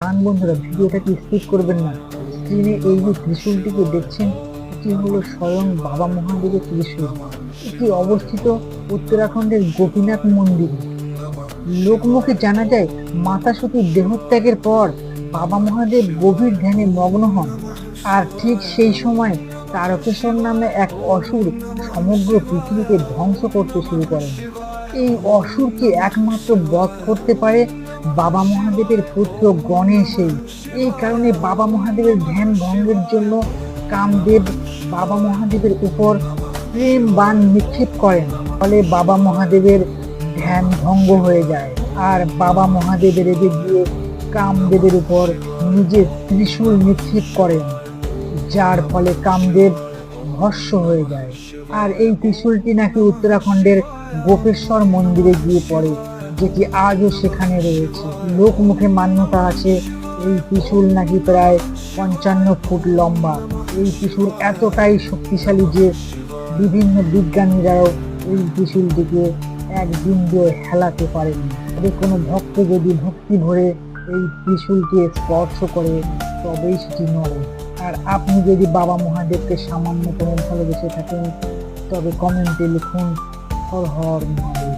গান বন্ধুরা ভিডিওটাকে স্কিপ করবেন না? স্ক্রিনে এই যে ত্রিশূলটিকে দেখছেন, এটি হলো স্বয়ং বাবা মহাদেবের ত্রিশূল। এটি অবস্থিত উত্তরাখণ্ডের গোপীনাথ মন্দিরে। লোকমুখে জানা যায়, মাতা সতীর দেহত্যাগের পর বাবা মহাদেব গভীর ধ্যানে মগ্ন হন। আর ঠিক সেই সময় তারকেশ্বর নামে এক অসুর সমগ্র পৃথিবীকে ধ্বংস করতে শুরু করেন। এই অসুরকে একমাত্র বধ করতে পারে বাবা মহাদেবের পুত্র গণেশই। এই কারণে বাবা মহাদেবের ধ্যান ভঙ্গের জন্য কামদেব বাবা মহাদেবের উপর প্রেম বান নিক্ষেপ করেন, ফলে বাবা মহাদেবের ধ্যান ভঙ্গ হয়ে যায়। আর বাবা মহাদেবের রেগে গিয়ে কামদেবের উপর নিজের ত্রিশূল নিক্ষেপ করেন, যার ফলে কামদেব ভস্য হয়ে যায়। আর এই ত্রিশূলটি নাকি উত্তরাখণ্ডের গোপেশ্বর মন্দিরে গিয়ে পড়ে, যেটি আজও সেখানে রয়েছে। লোকমুখে মান্যতা আছে, এই ত্রিশূল নাকি প্রায় পঞ্চান্ন ফুট লম্বা। এই ত্রিশূল এতটাই শক্তিশালী যে বিভিন্ন বিজ্ঞানীরাও এই ত্রিশূলটিকে একদিন দিয়ে হেলাতে পারেনি। তবে কোনো ভক্ত যদি ভক্তি ভরে এই ত্রিশূলকে স্পর্শ করে, তবেই সেটি নড়ে আর আপনি যদি বাবা মহাদেবকে সামান্য সামান্যতম ভালোবেসে থাকেন, তবে কমেন্টে লিখুন or horn